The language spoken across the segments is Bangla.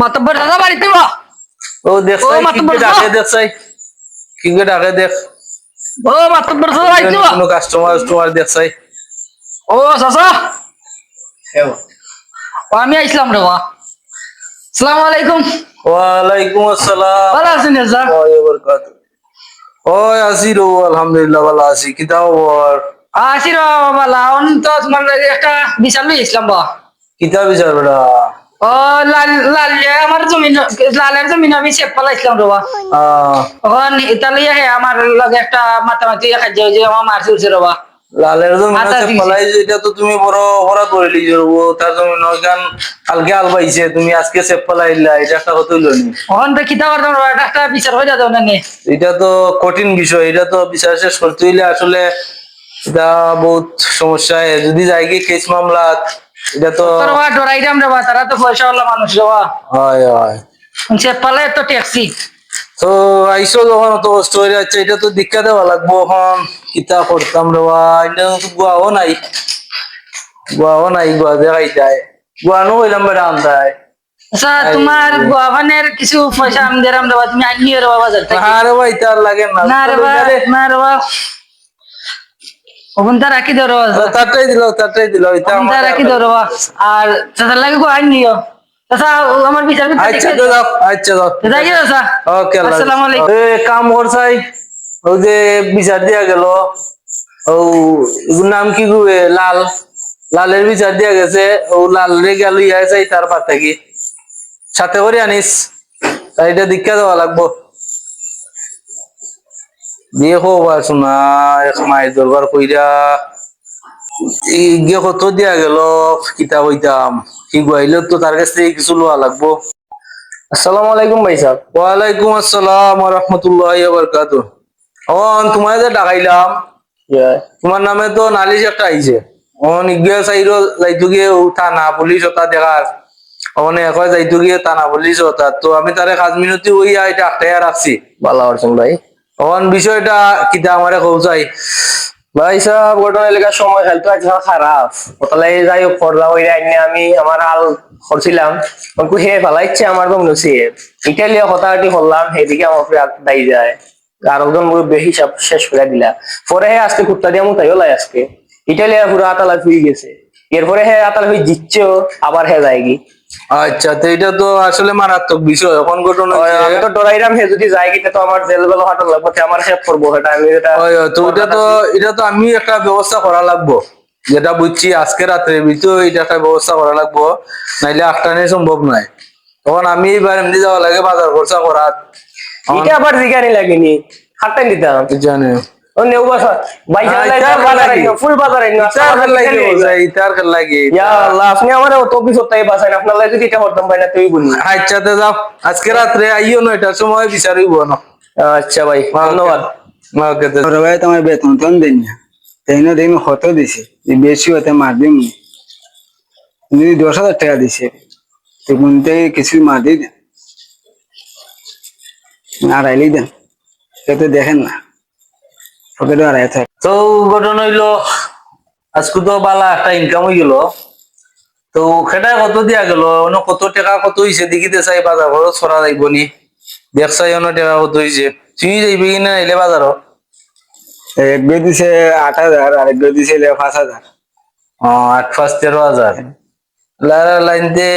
মাতব্বর দাদা বাড়িতে বা। ও দেখছাই ও, মাতব্বর ডাকে দেখছাই কি ডাকে দেখ। ও মাতব্বর দাদা বাড়িতে বা। কোনো কাস্টমার কাস্টমার দেখছাই ও চাচা। ও, আমি আইছিলাম রে বা। সালাম আলাইকুম। ওয়ালাইকুম আসসালাম। ভালো আছেন চাচা? ওয়া বারাকাতু ওই আছি রো আলহামদুলিল্লাহ ভালো আছি। কি দাও বর আসি রে বাবা লাউন তো তোমার একটা বিশাল লই আসলাম বা। কিতা বিচার বেটা? ও লাল লাল যে আমার জমিন লালের জমিন আমি চেপ পালাইছিলাম রে বা আহ, ওখান ইতালি আমার লগে একটা মাতামাতি খাদ্য যে আমার মার চলছে রে লালের জমিন আচ্ছা, এটা তো তুমি বড় অপরাধ করে লিজে রবো তার জমিন ওইখান কালকে আল পাইছে তুমি আজকে সেপ ফলাইলা এটা একটা কথা হইল নি। ওখান তো কিতা করতাম রে, একটা- বিচার হয়ে যাবে না নে এটা তো কঠিন বিষয় এটা তো বিচার শেষ করতে হইলে আসলে এটা বহুত সমস্যা যদি যাই গিয়ে কেস মামলা এটা তো ডরাইরাম রে বা তারা তো পয়সা ওলা মানুষ রে বা হয় হয়। চেপ পালে তো ট্যাক্সি। তো আইসো যখন তো কষ্ট হয়ে যাচ্ছে এটা তো দীক্ষা দেওয়া লাগবো এখন। কিতা করতাম রে বা এটা তো গুয়াও নাই। গুয়াও নাই গুয়া দেখাই যায়। গুয়ানো হইলাম বেড়া আন্দায় আচ্ছা তোমার গোয়াবানের কিছু পয়সা আমি দিলাম রে বা তুমি আনি রে বাবা আরে ভাই তার লাগে না। না রে না রে বা ওখান তা রাখি ধরো তারটাই দিল তারটাই দিল এটা ওখান তা আমার রাখি ধরো। আর চাচার লাগে আনি নিও। চাচা ও আমার বিচার আচ্ছা দাও আচ্ছা দাও যাই চাচা। ওকে আসসালামু আলাইকুম। এ কাম করছাই? ওই যে বিচার দিয়া গেল। ও নাম কি লাল? লালের বিচার দিয়া গেছে। ও লাল রে গেল ইয়া চাই তার পাতা কি? সাথে করে আনিস। এটা দীক্ষা দেওয়া লাগবো। দিয়ে হবা শোনা এক মায়ের দরবার কইরা গিয়ে কত দিয়া গেল? কিতাব হইতাম। কি গুয়াইলে তো তার কাছ থেকে কিছু লওয়া লাগবো। আসসালামু আলাইকুম ভাই সাহেব। ওয়ালাইকুম আসসালাম রহমতুল্লাহ বরকাত অন তোমার যে ডাকাইলাম। তোমার নামে তো নালিশ একটা আইছে। অন ইগিয়া সাইরো যাইতো গিয়ে থানা পুলিশ ওটা দেখার। অনে এখন যাইতো গিয়ে থানা পুলিশ ওটা তো আমি তারে কাজ মিনতি হইয়া এটা আটকাইয়া রাখছি ভালো আছেন ভাই। অন বিষয়টা কিতা আমারে কৌচাই ভাই সাহেব ঘটনা এলাকার সময় হেলথ আজকে খারাপ। ওতালাই যাই হোক পড়লা ওই আইনে আমি আমার আল করছিলাম। ওকে হে ফেলাইছে আমার তো নসি ইটালিয়া কথাটি করলাম সেদিকে আমার দায়ী যায়। আর একজন মুরব্বী হিসাব শেষ করে দিলা। পরে হে আজকে কুত্তা দিয়া মুতাইও লাই আজকে। ইটালিয়া পুরো আতালা হয়ে গেছে। এরপরে হে আতালা হয়ে জিতছেও আবার হে যায় কি আচ্ছা তো এটা তো আসলে মারাত্মক বিষয়। এখন ঘটনা আমি তো ডরাইরাম হে যদি যাই কিতে তো আমার জেল বেলা হাঁটার লাগবে আমার শেষ করব এটা আমি এটা তো এটা তো এটা তো আমি একটা ব্যবস্থা করা লাগবো। যেটা বুঝছি আজকে রাত্রে ভিতরে এটা একটা ব্যবস্থা করা লাগবো। নাইলে আটটানে সম্ভব নয়। তখন আমি এবার এমনি যাওয়া লাগে বাজার খরচা করার এটা আবার জিগানি লাগেনি। হাতটা নিতাম। জানে। হ্যাঁ। আইনো ফুল বাজার আইনো ইতার খেল লাগে ইয়া আপনি আমার তো অফিস হতে বাসায় আপনার লাগে যদি এটা করতাম ভাই না তুই বলি আচ্ছাতে যাও। আজকে রাত্রে আইও না এটার সময় বিচারিব না। আচ্ছা ভাই ধন্যবাদ। ওকে তো। ভাই তোমার বেতন তো দেন না। তাই না দেখুন কত দিছে? বেশি হতে মার দিম যদি দশ হাজার টাকা দিছে থেকে কিছু মার দিয়ে দেন আড়াইলেই দেন কেউ তো দেখেন না। পকেটে আড়াই থাকে। তো ঘটনা হইল আজকে তো বালা একটা ইনকাম হয়ে গেল। তো সেটা কত দিয়া গেল? অন্য কত টাকা কত হয়েছে দেখিতে চাই বাজার খরচ করা যাইব নি। দেখছাই অন্য টাকা কত হয়েছে তুই যাইবি কিনা এলে বাজার এক বে দিছে আট হাজার আর এক বে দিছে পাঁচ হাজার। আট পাঁচ তেরো হাজার। লারা লাইনতে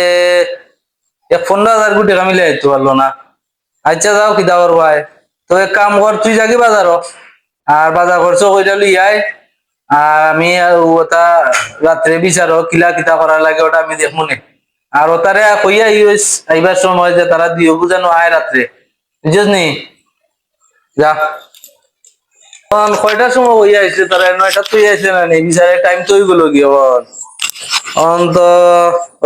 এক পনেরো হাজার কোটি টাকা মিলে আইতে পারল না। আচ্ছা যাও কি দাওয়ার ভাই তো এক কাম কর তুই যাবি বাজার আর বাজার খরচ কইরা লই আয়। আর আমি ওটা রাত্রে বিচারো কিলা কিতা করার লাগে ওটা আমি দেখব নে। আর ওটারে কইয়া ইউএস আইবার সময় যে তারা দিও বুঝানো আয় রাত্রে। বুঝছিস নি? যা। কয়টার সময় হইয়া আইছে তারা? নয়টা তুই আইছে না নি? বিচারে টাইম তো গেল গিয়ে অন্ত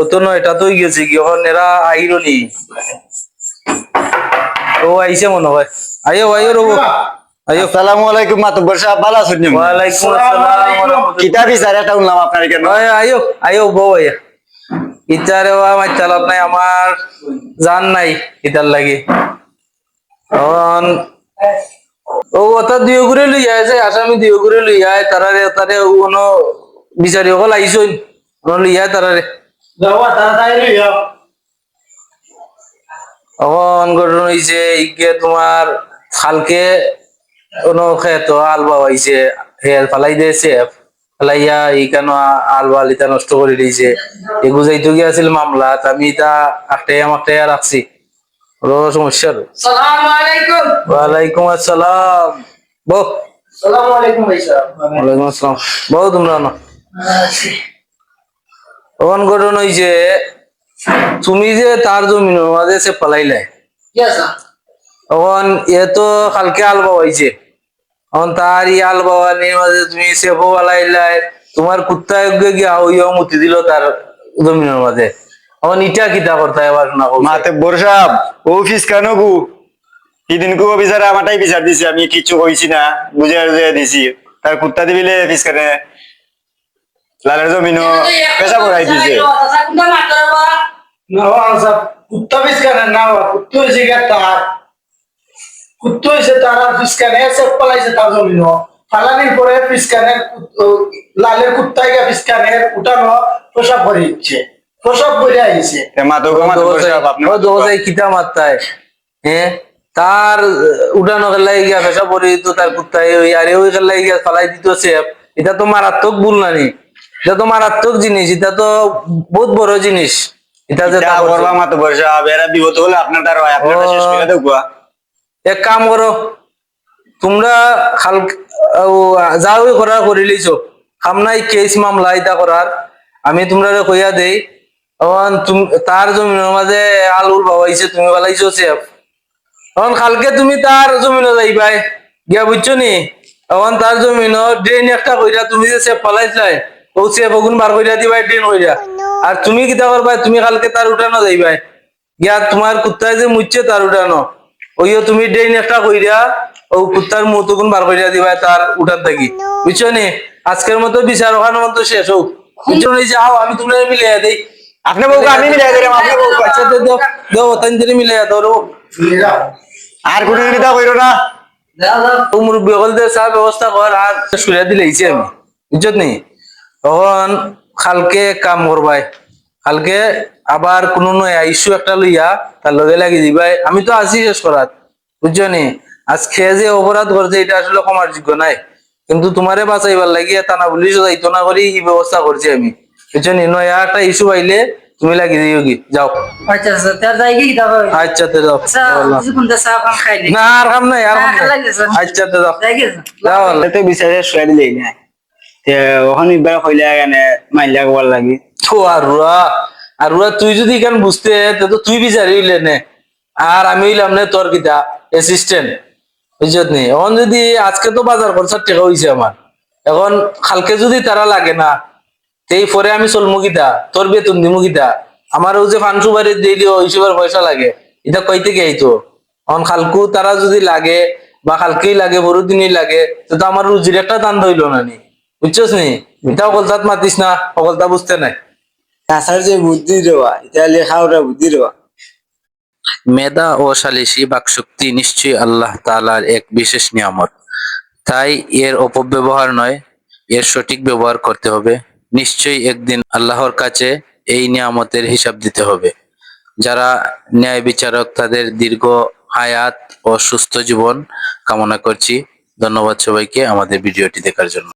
অত নয়টা তুই গেছে এখন এরা আইরো নি। ও আইছে মনে হয়। আইও আইও রবো। আসসালামু আলাইকুম মাতব্বর সাহেব ভালো আছেন আসসালাম ওয়া রাহমাতুল্লাহ। কিতা বিচার এটা উনলাম আপনার কেন? ওই আইও আইও বউ ইতারে ওয়া আমার চালাত নাই আমার জান নাই ইতার লাগি। এখন ও ওটা দিও করে লই আছে আসামি দিও করে লই আয় তারারে তারে কোনো বিচারি হল আইসইন লই আয় তারারে। যাওয়া তাড়াতাড়ি ঘটনা হয়েছে ইকে তোমার খালকে কোনো খেত আলবা হয়েছে হে ফালাই দিয়েছে ফালাইয়া এই কেন আলবা লিতা নষ্ট করে দিয়েছে। এ বুঝাইতে গিয়েছিল মামলাত আমি তা একটাই আমারটাই রাখছি। বড় সমস্যা ওয়ালাইকুম আসসালাম। বো ওয়ালাইকুম আসসালাম। তোমরা না তুমি যে তার জমিন মাঝে সে পালাইলে তখন এ তো কালকে আলবা হয়েছে তখন তার ই আলবা নিয়ে তুমি সেফও পালাইলাই তোমার কুত্তা গিয়া হইয়া মুতি দিল তার জমিনের মাঝে। তখন ইটা কিতা করতে এবার না মাতে বরসাব ও অফিস কেন গু? সেদিন কু অফিসারে আমারটাই বিচার দিছি আমি কিচ্ছু কইছি না বুঝে বুঝে দিছি। তার কুত্তা দিবিলে অফিস কানে? লালের জমিনও পেশা করাই দিছে। কুত্তা পিসকানে না কুত্তো হয়েছে তার কুত্তো হয়েছে তার পিসকানে পালাইছে জমিন ফালানির পরে লালের কুত্তাই গিয়া পিসকানে উঠানো প্রসাব করে দিচ্ছে। প্রসাব করে আইছে। গো কিতা মাত্তায় হ্যাঁ তার উঠানো গেলাই গিয়া পেশা পরে দিত তার কুত্তায় ওই আরে ওই গেলাই গিয়া ফালাই দিত সেপ এটা তো মারাত্মক ভুল নানি। এটা তো মারাত্মক জিনিস এটা তো বহুত বড় জিনিস। এটা যে। করবা মাতো বরসাব এরা বিপদ হলে আপনার তার হয় শেষ করে দেবো এক কাম করো তোমরা খাল ও, যা ওই করার করে লিছো। খামনাই কেস মামলা এটা করার আমি তোমরা কইয়া দেই তার জমিনের মাঝে আলুর বাবাইছে তুমি বালাইছো সেফ তখন কালকে তুমি তার জমিনে যাইবাই গিয়া বুঝছ নি? তখন তার জমিন ড্রেন একটা কইরা তুমি যে সেফ পালাইছলাই ও সেফ ওগুন বার কইরা দিবাই ড্রেন কইরা। আর তুমি কিতা করবাই তুমি কালকে তার উঠানো যাইবাই গিয়া তোমার কুত্তায় যে মুচ্ছে তার উঠানো ওইও তুমি ড্রেন একটা কইরা ও কুত্তার মুতগুন বার কইরা দিবা তার উঠান থাকি বুঝছ নি? আজকের মতো বিচার ওখানের মতো শেষ হোক। বুঝছ নি? যাও আমি তোমরা মিলিয়ে দেই। আপনি বউকে আমি মিলাই দিলাম আপনি বউকে আচ্ছা দে দাও দাও তাই মিলিয়ে ধরো আর কোনো নিতা কইরো না। তো মুরব্বী হলদের চা ব্যবস্থা কর আর সুরিয়া দিলে আইছি আমি। বুঝছত নি? তখন কালকে কাম করবাই। কালকে আবার কোনো নয় ইস্যু একটা লইয়া তার লগে লাগি দিবাই আমি তো আছি শেষ করাত বুঝছ নি? আজ খেয়ে যে অপরাধ করছে এটা আসলে ক্ষমার যোগ্য নাই। কিন্তু তোমারে বাঁচাইবার লাগিয়ে টানা পুলিশ দায়িত্ব না করি এই ব্যবস্থা করছি আমি। বুঝছ নি? নয় একটা ইস্যু পাইলে তুমি লাগি দিও কি যাও। আচ্ছা আচ্ছা তার যাই কি দাও আচ্ছা তে যাও। আচ্ছা কিছুক্ষণ চা না। আর কাম নাই আর স্যার। আচ্ছা তে যাও। যাও। বিচারে শুয়াই দিলেই না ওখানে ইবার হইলে কেনে মাইলা কবার লাগি। তো আর রুয়া, আর তুই যদি এখানে বুঝতে, তো তুই বিচারি হইলে নে। আর আমি হইলাম না তোর কিতা অ্যাসিস্ট্যান্ট বুঝছত নি? এখন যদি আজকে তো বাজার খরচার টাকা হইছে আমার। এখন কালকে যদি তারা লাগে না তেই পরে আমি চলমু কিতা? তোর বেতন দিমু কিতা? আমার ওই যে ফান্সু বাড়ি দিলি ওইসবের পয়সা লাগে। এটা কই থেকে আইতো। এখন খালকু তারা যদি লাগে, বা খালকেই লাগে বড় দিনই লাগে, তো আমার রুজির একটা দান হইল না নি। বুঝছস নি মাতিস না বুঝতে নাই। যে বুদ্ধি এটা লেখা ওটা বুদ্ধি মেধা ও সালিসি বাকশক্তি নিশ্চয়ই আল্লাহ তাআলার এক বিশেষ নিয়ামত। তাই এর অপব্যবহার নয় এর সঠিক ব্যবহার করতে হবে। নিশ্চয়ই একদিন আল্লাহর কাছে এই নিয়ামতের হিসাব দিতে হবে। যারা ন্যায় বিচারক তাদের দীর্ঘ হায়াত ও সুস্থ জীবন কামনা করছি। ধন্যবাদ সবাইকে আমাদের ভিডিওটি দেখার জন্য।